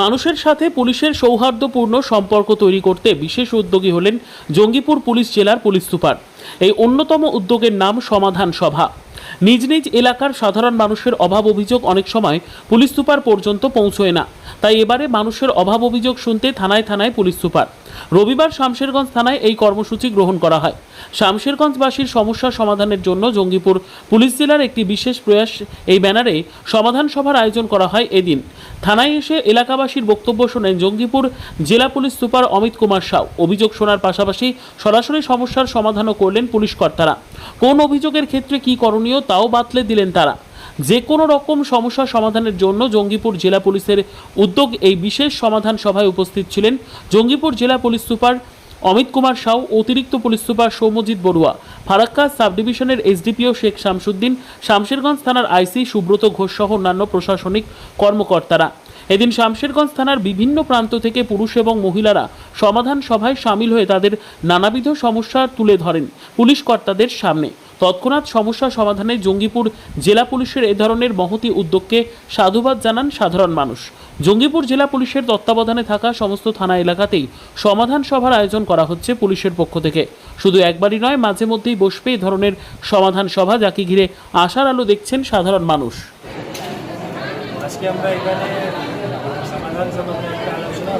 মানুষের সাথে পুলিশের সৌহার্দ্যপূর্ণ সম্পর্ক তৈরি করতে বিশেষ উদ্যোগী হলেন জঙ্গিপুর পুলিশ জেলার পুলিশ সুপার। এই অন্যতম উদ্যোগের নাম সমাধান সভা। নিজ নিজ এলাকার সাধারণ মানুষের অভাব অভিযোগ অনেক সময় পুলিশ সুপার পর্যন্ত পৌঁছয় না। তাই এবারে মানুষের অভাব অভিযোগ শুনতে থানায় থানায় পুলিশ সুপার। রবিবার শামশেরগঞ্জ থানায় এই কর্মসূচি গ্রহণ করা হয়। শামশেরগঞ্জবাসীর সমস্যা সমাধানের জন্য জঙ্গিপুর পুলিশ জেলার একটি বিশেষ প্রয়াস এই ব্যানারে সমাধান সভার আয়োজন করা হয় এদিন। থানায় এসে এলাকাবাসীর বক্তব্য শোনেন জঙ্গিপুর জেলা পুলিশ সুপার অমিত কুমার সাউ। অভিযোগ শোনার পাশাপাশি সরাসরি সমস্যার সমাধানও করলেন পুলিশ কর্তারা। কোন অভিযোগের ক্ষেত্রে কী করণীয় তাও বাতলে দিলেন তারা। যে কোনো রকম সমস্যা সমাধানের জন্য জঙ্গিপুর জেলা পুলিশের উদ্যোগ এই বিশেষ সমাধান সভায় উপস্থিত ছিলেন জঙ্গিপুর জেলা পুলিশ সুপার অমিত কুমার সাউ, অতিরিক্ত police super Soumyajit Barua, Farakka sub ডিভিশনের এসডিপিও শেখ শামসুদ্দিন, শামশেরগঞ্জ থানার আইসি সুব্রত ঘোষ সহ অন্যান্য প্রশাসনিক কর্মকর্তারা। এদিন শামশেরগঞ্জ থানার বিভিন্ন প্রান্ত থেকে পুরুষ এবং মহিলারা সমাধান সভায় সামিল হয়ে তাদের নানাবিধ সমস্যা তুলে ধরেন পুলিশ কর্তাদের সামনে। তৎক্ষণাৎ সমস্যা সমাধানে জঙ্গিপুর জেলা পুলিশের এ ধরনের মহতি উদ্যোগকে সাধুবাদ জানান সাধারণ মানুষ। জঙ্গিপুর জেলা পুলিশের তত্ত্বাবধানে থাকা সমস্ত থানা এলাকাতেই সমাধান সভার আয়োজন করা হচ্ছে পুলিশের পক্ষ থেকে। শুধু একবারই নয়, মাঝে মধ্যেই বসবে এই ধরনের সমাধান সভা, যাকে ঘিরে আশার আলো দেখছেন সাধারণ মানুষ। আজকে আমরা এখানে সমাধান সভাতে একটা আলোচনা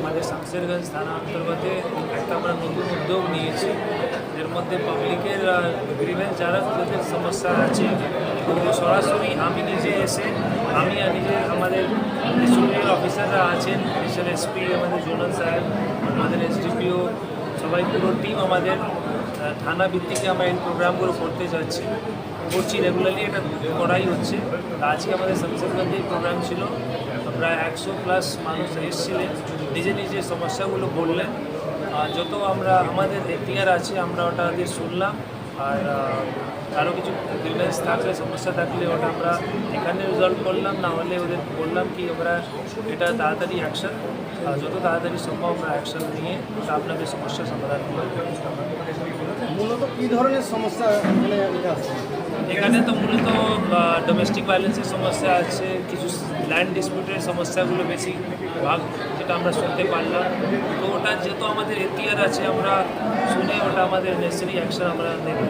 আমাদের শামশেরগঞ্জ থানা অন্তর্গতে একটা আমরা নতুন উদ্যোগ নিয়েছি। মধ্যে পাবলিকের গ্রিভেন্স যারা যাদের সমস্যা আছে। তো সরাসরি আমি নিজে এসে, আমি নিজে আমাদের সুপ্রিয়ার অফিসাররা আছেন মিশন এসপি আমাদের জোনাল সাহেব আমাদের এসডিপিও সবাই পুরো টিম আমাদের থানা ভিত্তিকে আমরা এই প্রোগ্রামগুলো করতে যাচ্ছি। করছি রেগুলারলি এটা করাই হচ্ছে। আজকে আমাদের শামশেরগঞ্জে এই প্রোগ্রাম ছিল। প্রায় একশো প্লাস মানুষ এসেছিলেন। নিজে নিজে সমস্যাগুলো বললেন। যত আমরা আমাদের এখতিয়ার আছে, আমরা ওটা দিয়ে শুনলাম। আর আরও কিছু গ্রিভেন্স থাকলে, সমস্যা থাকলে ওটা আমরা এখানে রিজলভ করলাম। না হলে ওদের বললাম কি আমরা এটা তাড়াতাড়ি অ্যাকশন যত তাড়াতাড়ি সম্ভব আমরা অ্যাকশন নিয়ে ওটা আপনাদের সমস্যার সমাধান করব মূলত কী ধরনের সমস্যা এখানে তো মূলত ডোমেস্টিক ভায়োলেন্সের সমস্যা আছে কিছু ল্যান্ড ডিসপিউটের সমস্যাগুলো বেশি ভাগ যেটা আমরা শুনতে পারলাম তো ওটা যেহেতু আমাদের এতিয়ার আছে আমরা শুনে ওটা আমাদের নেসারি অ্যাকশন আমরা নেব